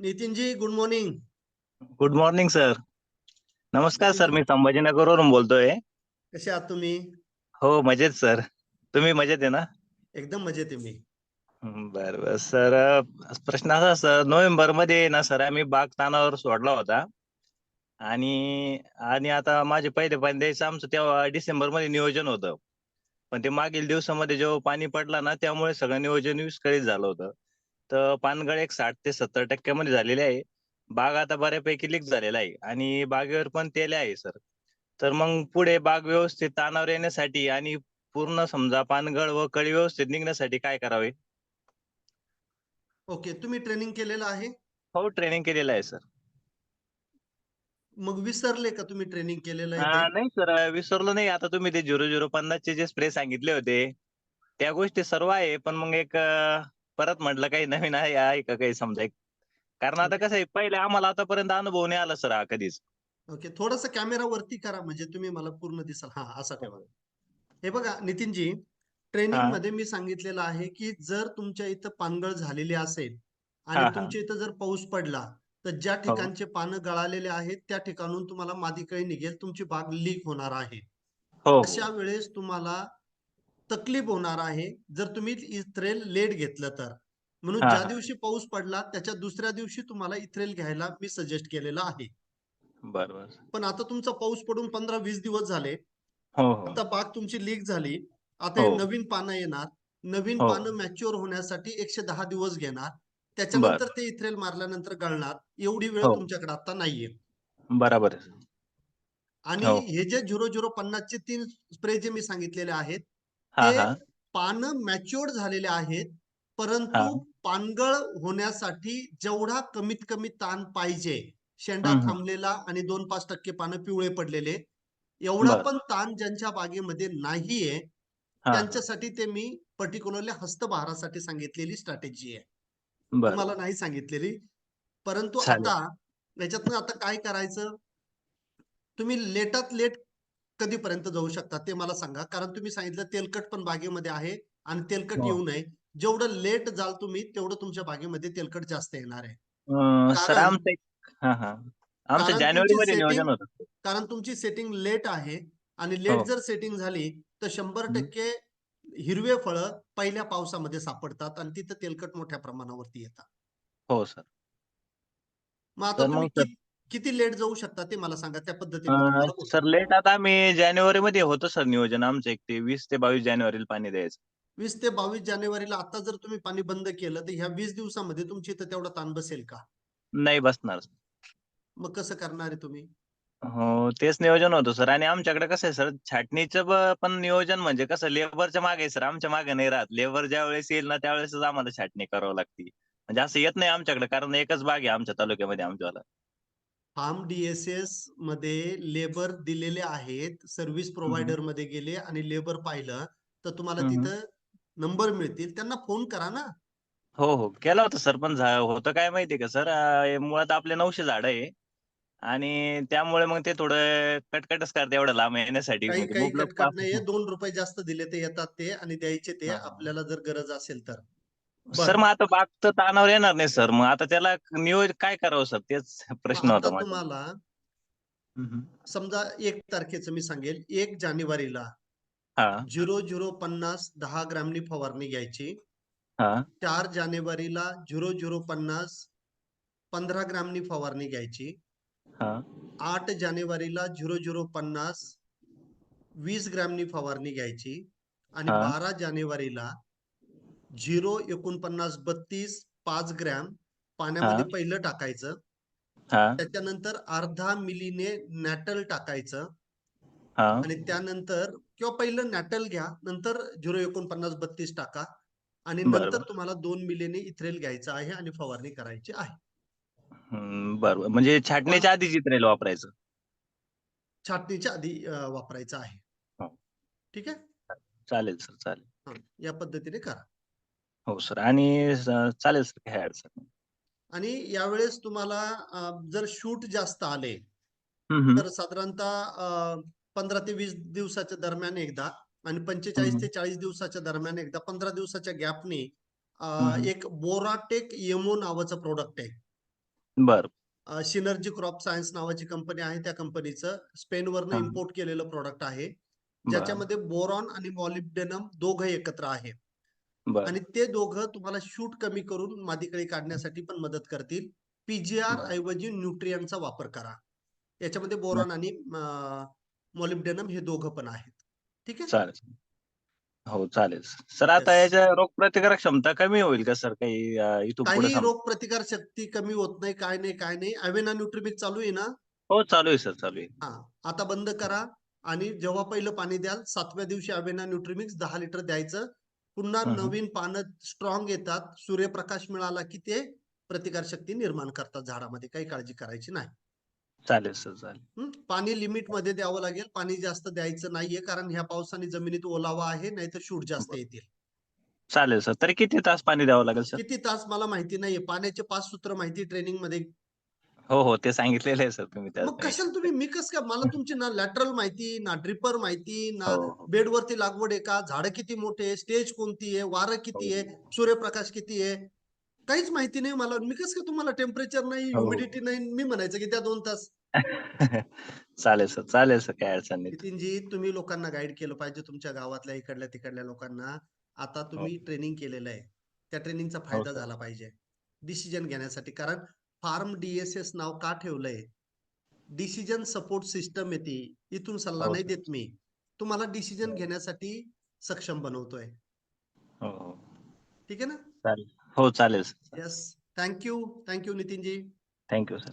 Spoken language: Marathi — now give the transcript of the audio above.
Nitinji good morning good morning sir नमस्कार सर मी संभाजीनगरवरून बोलतोय. कसे आहात तुम्ही? हो मजेत सर तुम्ही मजेत आहे ना? एकदम मजेत आहे मी. बरं बरं. सर प्रश्न असा सर नोव्हेंबरमध्ये ना सर आम्ही बाग तानावर सोडला होता. आणि आणि आता माझे पहिले पाणी द्यायचं आमचं तेव्हा डिसेंबरमध्ये नियोजन होतं. पण ते मागील दिवसामध्ये जेव्हा पाणी पडला ना त्यामुळे सगळं नियोजन विस्कळीत झालं होतं. तर पानगळ एक साठ ते सत्तर टक्क्यामध्ये झालेले आहे. बाग आता बऱ्यापैकी लीक झालेला आहे आणि बागेवर पण तेल आहे सर. तर मग पुढे बाग व्यवस्थित तानावर येण्यासाठी आणि पूर्ण समजा पानगळ व कळी व्यवस्थित निघण्यासाठी काय करावे? ओके तुम्ही ट्रेनिंग केलेलं आहे? हो ट्रेनिंग केलेलं आहे सर. मग विसरले का तुम्ही ट्रेनिंग केलेलं आहे हा, ते? नाही सर विसरलो नाही. आता तुम्ही ते झिरो झिरो पन्नासचे जे स्प्रे सांगितले होते त्या गोष्टी सर्व आहे. पण मग एक अं, परत म्हटलं काही नवीन आहे आहे का काही समजा कारण आता कसं आहे पहिले आम्हाला आतापर्यंत अनुभव नाही आला सर हा कधीच. ओके थोडस कॅमेरा वरती करा म्हणजे तुम्ही मला पूर्ण दिसाल. हा असा ठेवा हे बघा नितीनजी ट्रेनिंग हा. मध्ये मी सांगितलेलं आहे की जर तुमच्या इथं पानगळ झालेली असेल हा, हा. आणि तुमच्या इथं जर पाऊस पडला तर ज्या ठिकाणचे पानं गळालेले आहेत त्या ठिकाणून तुम्हाला मादीकळी निघेल तुमची बाग लीक होणार आहे. हो. अशा वेळेस तुम्हाला तकलीफ होणार आहे. जर तुम्ही इथ्रेल लेट घेतलं तर. म्हणून ज्या. दिवशी पाऊस पडला त्याच्या दुसऱ्या दिवशी तुम्हाला इथ्रेल घ्यायला मी सजेस्ट केलेलं आहे. बर बर पण आता तुमचा पाऊस पडून पंधरा वीस दिवस झाले. हो हो. आता बाग तुमची लीक झाली. आता हे. नवीन पानं येणार. नवीन. पानं मॅच्युअर होण्यासाठी एकशे दहा दिवस घेणार. त्याच्यानंतर ते इथ्रेल मारल्यानंतर गळणार. एवढी वेळ. तुमच्याकडे आता नाहीये. बराबर आणि हो. जे झिरो झिरो पन्नासचे तीन स्प्रे जे मी सांगितलेले आहेत ते पानं मॅच्युअर्ड झालेले आहेत. परंतु पानगळ होण्यासाठी जेवढा कमीत कमी ताण पाहिजे शेंडा. थांबलेला आणि दोन पाच टक्के पानं पिवळे पडलेले एवढा. पण ताण ज्यांच्या बागेमध्ये नाहीये त्यांच्यासाठी ते मी पर्टिक्युलरली हस्तबहारासाठी सांगितलेली स्ट्रॅटेजी आहे तुम्हाला नाही सांगितलेली परंतु. आता याच्यातनं आता काय करायचं तुम्ही लेटात लेट कधीपर्यंत जाऊ शकता ते मला सांगा. कारण तुम्ही सांगितलं तेलकट पण बागेमध्ये आहे आणि तेलकट हो. येऊ नये. जेवढं लेट जाल तुम्ही तेवढं तुमच्या बागेमध्ये तेलकट जास्त येणार आहे. सर कारण- आमचं हा हा. तुमची मध्ये setting- नियोजन होतं. कारण तुमची सेटिंग लेट आहे आणि लेट हो. जर सेटिंग झाली तर शंभर. टक्के हिरवे फळं पहिल्या पावसामध्ये सापडतात आणि तिथं तेलकट मोठ्या प्रमाणावरती येतात. हो सर. मग आता कित- लेट जाऊ शकता ते मला सांगा त्या पद्धतीने अं. सर लेट आता आम्ही जानेवारी मध्ये होतं सर नियोजन आमचं एक ते वीस ते बावीस जानेवारीला पाणी द्यायचं. वीस ते बावीस जानेवारीला आता जर तुम्ही पाणी बंद केलं तर ह्या वीस दिवसामध्ये तुमची इथं तेवढा ताण बसेल का? नाही बसणार. मग कसं करणार आहे तुम्ही? हो तेच नियोजन होतं सर. आणि आमच्याकडे कसं आहे सर छाटणीचं ब- पण नियोजन म्हणजे कसं लेबरच्या मागे आहे सर. आमच्या मागे नाही राहत. लेबर ज्या वेळेस येईल ना त्यावेळेसच आम्हाला छाटणी करावं लागते. म्हणजे असं येत नाही आमच्याकडे कारण एकच बाग आहे आमच्या तालुक्यामध्ये आमच्यावाला. फार्म डीएसएसमध्ये लेबर दिलेले आहेत सर्व्हिस प्रोव्हायडरमध्ये गेले आणि लेबर पाहिलं तर तुम्हाला. तिथं नंबर मिळतील. त्यांना फोन करा ना. हो हो. केला होता सर पण झा- होतं काय माहितीये का सर? अं, मुळात आपले नऊशे झाड आहे. आणि त्यामुळे मग ते थोडं कटकटच करते एवढं लांब येण्यासाठी. काही म्हणजे काही मुबलक कटकट पास- नाहीये. दोन रुपये जास्त दिले ते येतात ते आणि द्यायचे ते. हा. आपल्याला जर गरज असेल तर. सर मग आता बाग तर तानावर येणार नाही सर. मग आता त्याला नियोजन काय करावं सर? तेच प्रश्न होता माझा. तुम्हाला. समजा एक तारखेचं मी सांगेल. एक जानेवारीला हा. झिरो झिरो पन्नास दहा ग्रॅमनी फवारणी घ्यायची. हा. चार जानेवारीला झिरो झिरो पन्नास पंधरा ग्रॅमनी फवारणी घ्यायची. हा. आठ जानेवारीला झिरो झिरो पन्नास वीस ग्रॅमनी फवारणी घ्यायची. आणि हा. बारा जानेवारीला झिरो एकोणपन्नास बत्तीस पाच ग्रॅम पाण्यामध्ये पहिलं टाकायचं. हा. त्याच्यानंतर अर्धा मिलीने नॅटल टाकायचं. हा. आणि त्यानंतर किंवा पहिलं नॅटल घ्या नंतर झिरो एकोणपन्नास बत्तीस टाका. आणि नंतर. तुम्हाला दोन मिलीने इथ्रेल घ्यायचं आहे आणि फवारणी करायची आहे. बरोबर. म्हणजे छाटणीच्या आधी चित्रेल वापरायचं. छाटणीच्या आधी वापरायचं आहे. हो. ठीक आहे? चालेल सर. चालेल. या पद्धतीने करा. हो सर आणि स- चालेल सर काय अडचण नाही. आणि यावेळेस तुम्हाला अं, जर शूट जास्त आले हम्म, हम्म. तर साधारणतः पंधरा ते वीस दिवसाच्या दरम्यान एकदा आणि पंचेचाळीस. ते चाळीस दिवसाच्या दरम्यान एकदा पंधरा दिवसाच्या गॅपने हम्म. एक बोराटेक येमो नावाचं प्रोडक्ट आहे बर सिनर्जी क्रॉप सायन्स नावाची कंपनी आहे त्या कंपनीचं स्पेनवरनं हा. इम्पोर्ट केलेलं प्रोडक्ट आहे बर ज्याच्यामध्ये बोरॉन आणि मॉलिब्डेनम दोघं एकत्र आहे आणि ते दोघं तुम्हाला शूट कमी करून मादीकळी काढण्यासाठी पण मदत करतील. पीजीआर. ऐवजी न्यूट्रियनचा वापर करा. याच्यामध्ये बोरॉन आणि मॉलिब्डेनम हे दोघं पण आहेत. ठीक आहे? चालेल. हो चालेल. सर आता. याच्या रोगप्रतिकारक क्षमता कमी होईल का सर? काही अं, इथून पुढे काही सम- रोग प्रतिकार शक्ती कमी होत नाही काय नाही काय नाही. अवेना न्यूट्रिमिक चालू आहे ना? हो चालू आहे सर चालू आहे. हा. आता बंद करा आणि जेव्हा पहिलं पाणी द्याल सातव्या दिवशी अवेना न्यूट्रिमिक्स दहा लिटर द्यायचं. पुन्हा. नवीन पानं स्ट्रॉंग येतात. सूर्यप्रकाश मिळाला की ते प्रतिकार शक्ती निर्माण करतात झाडामध्ये. काही काळजी करायची नाही. चालेल सर चालेल? पाणी लिमिटमध्ये द्यावं लागेल. पाणी जास्त द्यायचं नाहीये कारण ह्या पावसाने जमिनीत ओलावा आहे नाही तर शूट जास्त. येतील. चालेल सर. तरी किती तास पाणी द्यावं लागेल सर? किती तास मला माहिती नाहीये. पाण्याचे पाच सूत्र माहिती ट्रेनिंगमध्ये हो हो ते सांगितलेलं आहे सर तुम्ही त्यात मग कशाला तुम्ही मी कस का मला तुमची ना लॅटरल माहिती ना ड्रिपर माहिती ना हो, हो. बेडवरती लागवड आहे का झाडं किती मोठे आहे स्टेज कोणती आहे वारं किती हो. आहे सूर्यप्रकाश किती आहे काहीच माहिती नाही मला. मी कसं काय तुम्हाला टेम्परेचर नाही हो. ह्युमिडिटी नाही मी म्हणायचं की त्या दोन तास. चालेल सर चालेल सर काय अडचण नाही. नितीनजी तुम्ही लोकांना गाईड केलं पाहिजे तुमच्या गावातल्या इकडल्या तिकडल्या लोकांना. आता तुम्ही ट्रेनिंग केलेलं आहे. त्या ट्रेनिंगचा फायदा सर. झाला पाहिजे. डिसिजन घेण्यासाठी. कारण फार्म डीएसएस नाव का ठेवलंय? डिसिजन सपोर्ट सिस्टम येते इथून सल्ला हो, नाही सर. देत मी. तुम्हाला डिसिजन हो. घेण्यासाठी सक्षम बनवतोय. हो हो. ठीक आहे ना? चालेल. हो चालेल yes thank you thank you Nitinji. Thank you sir